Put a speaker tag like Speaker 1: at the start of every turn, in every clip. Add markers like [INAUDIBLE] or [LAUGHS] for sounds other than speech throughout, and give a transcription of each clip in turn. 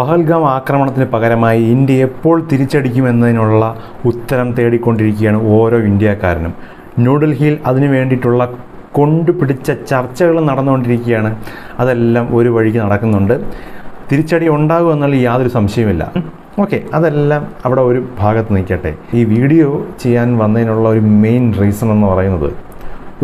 Speaker 1: പഹൽഗാം ആക്രമണത്തിന് പകരമായി ഇന്ത്യ എപ്പോൾ തിരിച്ചടിക്കുമെന്നതിനുള്ള ഉത്തരം തേടിക്കൊണ്ടിരിക്കുകയാണ് ഓരോ ഇന്ത്യക്കാരനും. ന്യൂഡൽഹിയിൽ അതിനു വേണ്ടിയിട്ടുള്ള കൊണ്ടുപിടിച്ച ചർച്ചകൾ നടന്നുകൊണ്ടിരിക്കുകയാണ്. അതെല്ലാം ഒരു വഴിക്ക് നടക്കുന്നുണ്ട്. തിരിച്ചടി ഉണ്ടാകും എന്നുള്ള യാതൊരു സംശയമില്ല ഓക്കെ അതെല്ലാം അവിടെ ഒരു ഭാഗത്ത് നിൽക്കട്ടെ. ഈ വീഡിയോ ചെയ്യാൻ വന്നതിനുള്ള ഒരു മെയിൻ റീസൺ എന്ന് പറയുന്നത്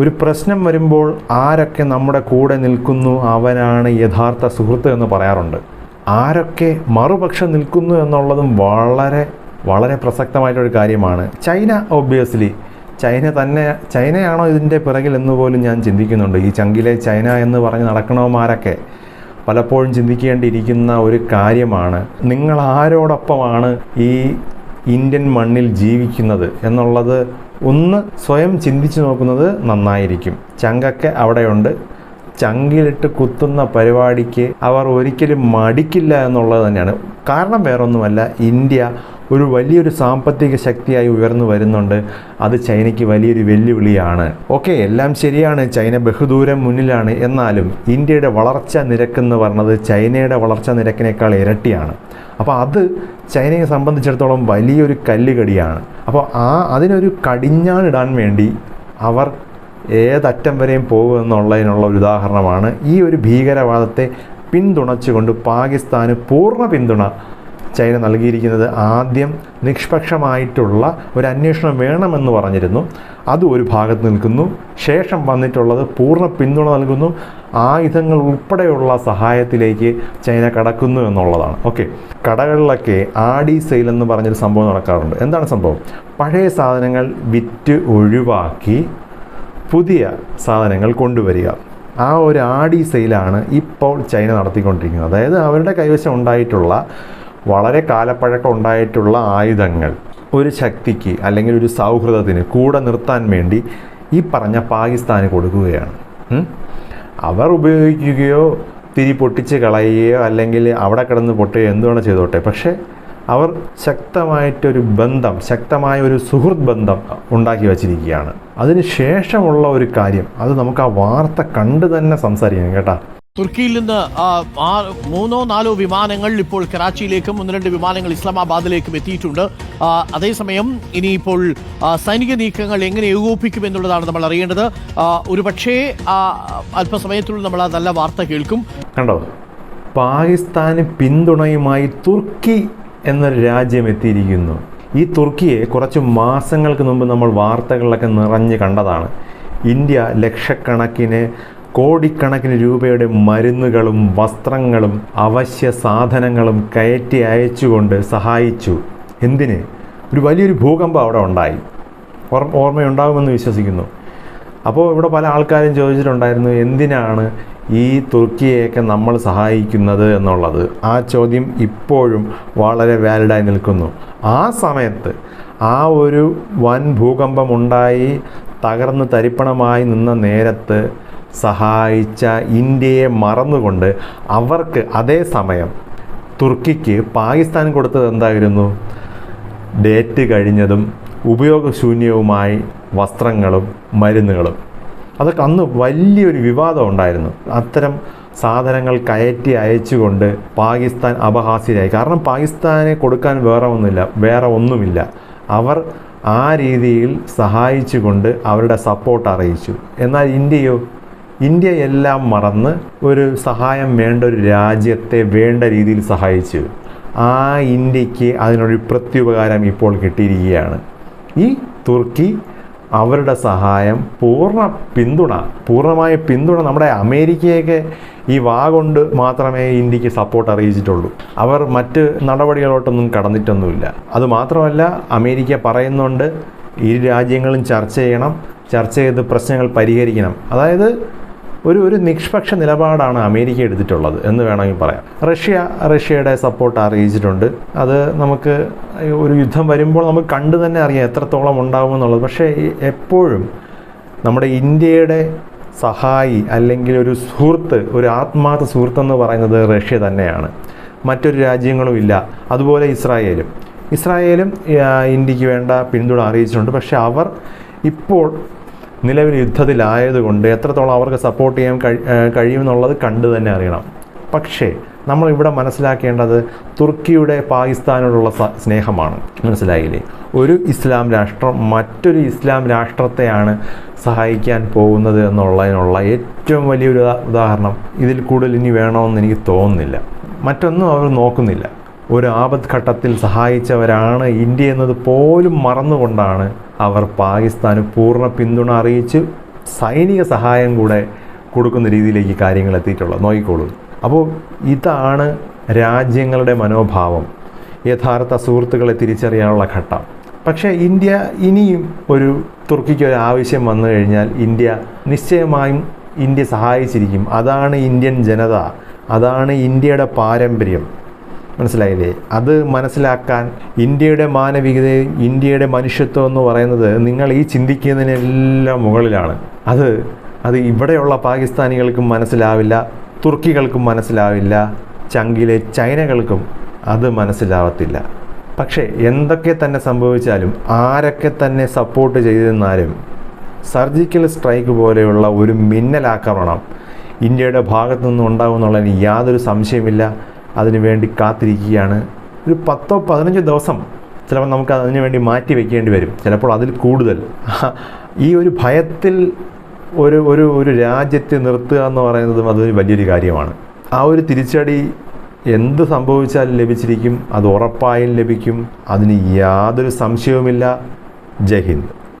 Speaker 1: ഒരു പ്രശ്നം വരുമ്പോൾ ആരൊക്കെ നമ്മുടെ കൂടെ നിൽക്കുന്നു അവനാണ് യഥാർത്ഥ സുഹൃത്ത് എന്ന് പറയാറുണ്ട്. ആരൊക്കെ മറുപക്ഷം നിൽക്കുന്നു എന്നുള്ളതും വളരെ വളരെ പ്രസക്തമായിട്ടൊരു കാര്യമാണ്. ചൈന ഒബ്വിയസ്ലി ചൈന തന്നെ ചൈനയാണോ ഇതിന്റെ പിറകിൽ എന്ന് പോലും ഞാൻ ചിന്തിക്കുന്നുണ്ട്. ഈ ചങ്കിലെ ചൈന എന്ന് പറഞ്ഞ് നടക്കണവന്മാരൊക്കെ പലപ്പോഴും ചിന്തിക്കേണ്ടിയിരിക്കുന്ന ഒരു കാര്യമാണ്. നിങ്ങൾ ആരോടൊപ്പമാണ് ഈ ഇന്ത്യൻ മണ്ണിൽ ജീവിക്കുന്നത് എന്നുള്ളത് ഒന്ന് സ്വയം ചിന്തിച്ചു നോക്കുന്നത് നന്നായിരിക്കും. ചങ്കൊക്കെ അവിടെയുണ്ട്. ചങ്കിലിട്ട് കുത്തുന്ന പരിപാടിക്ക് അവർ ഒരിക്കലും മടിക്കില്ല എന്നുള്ളത് തന്നെയാണ്. കാരണം വേറൊന്നുമല്ല ഇന്ത്യ ഒരു വലിയൊരു സാമ്പത്തിക ശക്തിയായി ഉയർന്നു വരുന്നുണ്ട്. അത് ചൈനയ്ക്ക് വലിയൊരു വെല്ലുവിളിയാണ്. ഓക്കെ എല്ലാം ശരിയാണ്. ചൈന ബഹുദൂരം മുന്നിലാണ്. എന്നാലും ഇന്ത്യയുടെ വളർച്ച നിരക്കെന്ന് പറഞ്ഞത് ചൈനയുടെ വളർച്ച നിരക്കിനേക്കാൾ ഇരട്ടിയാണ്. അപ്പോൾ അത് ചൈനയെ സംബന്ധിച്ചിടത്തോളം വലിയൊരു കല്ലുകടിയാണ്. അപ്പോൾ ആ അതിനൊരു കടിഞ്ഞാണിടാൻ വേണ്ടി അവർ ഏതറ്റം വരെയും പോകുമെന്നുള്ളതിനുള്ള ഒരു ഉദാഹരണമാണ്. ഈ ഒരു ഭീകരവാദത്തെ പിന്തുണച്ചുകൊണ്ട് പാകിസ്ഥാന് പൂർണ പിന്തുണ ചൈന നൽകിയിരിക്കുന്നത് ആദ്യം നിഷ്പക്ഷമായിട്ടുള്ള ഒരു അന്വേഷണം വേണമെന്ന് പറഞ്ഞിരുന്നു. അത് ഒരു ഭാഗത്ത് നിൽക്കുന്നു. ശേഷം വന്നിട്ടുള്ളത് പൂർണ പിന്തുണ നൽകുന്നു. ആയുധങ്ങൾ ഉൾപ്പെടെയുള്ള സഹായത്തിലേക്ക് ചൈന കടക്കുന്നു എന്നുള്ളതാണ്. ഓക്കെ. കടകളിലൊക്കെ ആഡി സെയിൽ എന്ന് പറഞ്ഞൊരു സംഭവം നടക്കാറുണ്ട്. എന്താണ് സംഭവം? പഴയ സാധനങ്ങൾ വിറ്റ് ഒഴിവാക്കി പുതിയ സാധനങ്ങൾ കൊണ്ടുവരിക. ആ ഒരു ആടി സെയിലാണ് ഇപ്പോൾ ചൈന നടത്തിക്കൊണ്ടിരിക്കുന്നത്. അതായത് അവരുടെ കൈവശം ഉണ്ടായിട്ടുള്ള വളരെ കാലപ്പഴക്കം ഉണ്ടായിട്ടുള്ള ആയുധങ്ങൾ ഒരു ശക്തിക്ക് അല്ലെങ്കിൽ ഒരു സൗഹൃദത്തിന് കൂടെ നിർത്താൻ വേണ്ടി ഈ പറഞ്ഞ പാകിസ്ഥാന് കൊടുക്കുകയാണ്. അവർ ഉപയോഗിക്കുകയോ തിരി പൊട്ടിച്ച് കളയുകയോ അല്ലെങ്കിൽ അവിടെ കിടന്ന് പൊട്ടുകയോ എന്തുവേണം ചെയ്തോട്ടെ. പക്ഷേ അവർ ശക്തമായിട്ടൊരു ബന്ധം ശക്തമായ ഒരു സുഹൃത്ത് ബന്ധം ഉണ്ടാക്കി വച്ചിരിക്കുകയാണ്. അതിന് ശേഷമുള്ള ഒരു കാര്യം അത് നമുക്ക് ആ വാർത്ത കണ്ടു തന്നെ സംസാരിക്കണം കേട്ടാ.
Speaker 2: തുർക്കിയിൽ നിന്ന് മൂന്നോ നാലോ വിമാനങ്ങൾ ഇപ്പോൾ കറാച്ചിയിലേക്കും ഒന്ന് രണ്ട് വിമാനങ്ങൾ ഇസ്ലാമാബാദിലേക്കും എത്തിയിട്ടുണ്ട്. അതേസമയം ഇനിയിപ്പോൾ സൈനിക നീക്കങ്ങൾ എങ്ങനെ ഏകോപിക്കും എന്നുള്ളതാണ് നമ്മൾ അറിയേണ്ടത്. ഒരുപക്ഷേ ഒരു പക്ഷേ അല്പസമയത്തുള്ളിൽ നമ്മൾ ആ നല്ല വാർത്ത കേൾക്കും.
Speaker 1: കണ്ടോ? പാകിസ്ഥാന് പിന്തുണയുമായി തുർക്കി എന്നൊരു രാജ്യം എത്തിയിരിക്കുന്നു. ഈ തുർക്കിയെ കുറച്ച് മാസങ്ങൾക്ക് മുമ്പ് നമ്മൾ വാർത്തകളിലൊക്കെ നിറഞ്ഞ് കണ്ടതാണ്. ഇന്ത്യ ലക്ഷക്കണക്കിന് കോടിക്കണക്കിന് രൂപയുടെ മരുന്നുകളും വസ്ത്രങ്ങളും അവശ്യ സാധനങ്ങളും കയറ്റി അയച്ചുകൊണ്ട് സഹായിച്ചു. എന്തിന്? ഒരു വലിയൊരു ഭൂകമ്പം അവിടെ ഉണ്ടായി. ഓർ- ഓർമ്മയുണ്ടാകുമെന്ന് വിശ്വസിക്കുന്നു. അപ്പോൾ ഇവിടെ പല ആൾക്കാരും ചോദിച്ചിട്ടുണ്ടായിരുന്നു എന്തിനാണ് ഈ തുർക്കിയെയൊക്കെ നമ്മൾ സഹായിക്കുന്നത് എന്നുള്ളത് ആ ചോദ്യം ഇപ്പോഴും വളരെ വാലിഡായി നിൽക്കുന്നു. ആ സമയത്ത് ആ ഒരു വൻ ഭൂകമ്പം ഉണ്ടായി തകർന്ന് തരിപ്പണമായി നിന്ന നേരത്ത് സഹായിച്ച ഇന്ത്യയെ മറന്നുകൊണ്ട് അവർക്ക് അതേ സമയം തുർക്കിക്ക് പാകിസ്ഥാൻ കൊടുത്തത് എന്തായിരുന്നു? ഡേറ്റ് കഴിഞ്ഞതും ഉപയോഗശൂന്യവുമായി വസ്ത്രങ്ങളും മരുന്നുകളും. അതൊക്കെ അന്ന് വലിയൊരു വിവാദം ഉണ്ടായിരുന്നു. അത്തരം സാധനങ്ങൾ കയറ്റി അയച്ചുകൊണ്ട് പാകിസ്ഥാൻ അപഹാസ്യരായി. കാരണം പാകിസ്ഥാനെ കൊടുക്കാൻ വേറെ ഒന്നുമില്ല വേറെ ഒന്നുമില്ല. അവർ ആ രീതിയിൽ സഹായിച്ചുകൊണ്ട് അവരുടെ സപ്പോർട്ട് അറിയിച്ചു. എന്നാൽ ഇന്ത്യയോ? ഇന്ത്യ എല്ലാം മറന്ന് ഒരു സഹായം വേണ്ട ഒരു രാജ്യത്തെ വേണ്ട രീതിയിൽ സഹായിച്ചു. ആ ഇന്ത്യയ്ക്ക് അതിനൊരു പ്രത്യുപകാരം ഇപ്പോൾ കിട്ടിയിരിക്കുകയാണ്. ഈ തുർക്കി അവരുടെ സഹായം പൂർണ പിന്തുണ പൂർണമായ പിന്തുണ നമ്മുടെ അമേരിക്കയൊക്കെ ഈ വാ കൊണ്ട് മാത്രമേ ഇന്ത്യയ്ക്ക് സപ്പോർട്ട് അറിയിച്ചിട്ടുള്ളൂ. അവർ മറ്റ് നടപടികളോട്ടൊന്നും കടന്നിട്ടൊന്നുമില്ല. അതുമാത്രമല്ല അമേരിക്ക പറയുന്നുണ്ട് ഇരു രാജ്യങ്ങളും ചർച്ച ചെയ്യണം ചർച്ച ചെയ്ത് പ്രശ്നങ്ങൾ പരിഹരിക്കണം. അതായത് ഒരു ഒരു നിഷ്പക്ഷ നിലപാടാണ് അമേരിക്ക എടുത്തിട്ടുള്ളത് എന്ന് വേണമെങ്കിൽ പറയാം. റഷ്യ റഷ്യയുടെ സപ്പോർട്ട് അറിയിച്ചിട്ടുണ്ട്. അത് നമുക്ക് ഒരു യുദ്ധം വരുമ്പോൾ നമുക്ക് കണ്ടു തന്നെ അറിയാം എത്രത്തോളം ഉണ്ടാകുമെന്നുള്ളത് പക്ഷേ എപ്പോഴും നമ്മുടെ ഇന്ത്യയുടെ സഹായി അല്ലെങ്കിൽ ഒരു സുഹൃത്ത് ഒരു ആത്മാർത്ഥ സുഹൃത്തെന്ന് പറയുന്നത് റഷ്യ തന്നെയാണ്. മറ്റൊരു രാജ്യങ്ങളുമില്ല അതുപോലെ ഇസ്രായേലും. ഇസ്രായേലും ഇന്ത്യയ്ക്ക് വേണ്ട പിന്തുണ അറിയിച്ചിട്ടുണ്ട്. പക്ഷേ അവർ ഇപ്പോൾ നിലവിൽ യുദ്ധത്തിലായതുകൊണ്ട് എത്രത്തോളം അവർക്ക് സപ്പോർട്ട് ചെയ്യാൻ കഴി കഴിയുമെന്നുള്ളത് കണ്ടു തന്നെ അറിയണം. പക്ഷേ നമ്മൾ ഇവിടെ മനസ്സിലാക്കേണ്ടത് തുർക്കിയുടെ പാകിസ്ഥാനോടുള്ള സ്നേഹമാണ്. മനസ്സിലായില്ലേ? ഒരു ഇസ്ലാം രാഷ്ട്രം മറ്റൊരു ഇസ്ലാം രാഷ്ട്രത്തെയാണ് സഹായിക്കാൻ പോകുന്നത് എന്നുള്ളതിനുള്ള ഏറ്റവും വലിയൊരു ഉദാഹരണം ഇതിൽ കൂടുതൽ ഇനി വേണമെന്ന് എനിക്ക് തോന്നുന്നില്ല. മറ്റൊന്നും അവർ നോക്കുന്നില്ല. ഒരു ആപത് ഘട്ടത്തിൽ സഹായിച്ചവരാണ് ഇന്ത്യ എന്നത് പോലും മറന്നുകൊണ്ടാണ് അവർ പാകിസ്ഥാന് പൂർണ പിന്തുണ അറിയിച്ച് സൈനിക സഹായം കൂടെ കൊടുക്കുന്ന രീതിയിലേക്ക് കാര്യങ്ങൾ എത്തിയിട്ടുള്ളത്. നോക്കിക്കോളൂ. അപ്പോൾ ഇതാണ് രാജ്യങ്ങളുടെ മനോഭാവം. യഥാർത്ഥ സുഹൃത്തുക്കളെ തിരിച്ചറിയാനുള്ള ഘട്ടം. പക്ഷേ ഇന്ത്യ ഇനിയും ഒരു തുർക്കിക്ക് ഒരു ആവശ്യം വന്നു കഴിഞ്ഞാൽ ഇന്ത്യ നിശ്ചയമായും ഇന്ത്യ സഹായിച്ചിരിക്കും. അതാണ് ഇന്ത്യൻ ജനത. അതാണ് ഇന്ത്യയുടെ പാരമ്പര്യം. മനസ്സിലായില്ലേ? അത് മനസ്സിലാക്കാൻ ഇന്ത്യയുടെ മാനവികതയും ഇന്ത്യയുടെ മനുഷ്യത്വം എന്ന് പറയുന്നത് നിങ്ങൾ ഈ ചിന്തിക്കുന്നതിനെല്ലാം മുകളിലാണ്. അത് അത് ഇവിടെയുള്ള പാകിസ്ഥാനികൾക്കും മനസ്സിലാവില്ല തുർക്കികൾക്കും മനസ്സിലാവില്ല ചങ്കിലെ ചൈനകൾക്കും അത് മനസ്സിലാവത്തില്ല. പക്ഷേ എന്തൊക്കെ തന്നെ സംഭവിച്ചാലും ആരൊക്കെ തന്നെ സപ്പോർട്ട് ചെയ്തിരുന്നാലും സർജിക്കൽ സ്ട്രൈക്ക് പോലെയുള്ള ഒരു മിന്നലാക്രമണം ഇന്ത്യയുടെ ഭാഗത്തു നിന്നും ഉണ്ടാകുമെന്നുള്ളതിന് യാതൊരു സംശയമില്ല അതിനുവേണ്ടി കാത്തിരിക്കുകയാണ്. ഒരു പത്തോ പതിനഞ്ചോ ദിവസം ചിലപ്പോൾ നമുക്ക് അതിനു വേണ്ടി മാറ്റി വെക്കേണ്ടി വരും. ചിലപ്പോൾ അതിൽ കൂടുതൽ. [LAUGHS] ഈ ഒരു ഭയത്തിൽ ഒരു ഒരു ഒരു രാജ്യത്തെ നിർത്തുക എന്ന് പറയുന്നതും അതൊരു വലിയൊരു കാര്യമാണ്. ആ ഒരു തിരിച്ചടി എന്ത് സംഭവിച്ചാലും ലഭിച്ചിരിക്കും. അത് ഉറപ്പായും ലഭിക്കും. അതിന് യാതൊരു സംശയവുമില്ല. ജയ് ഹിന്ദ്.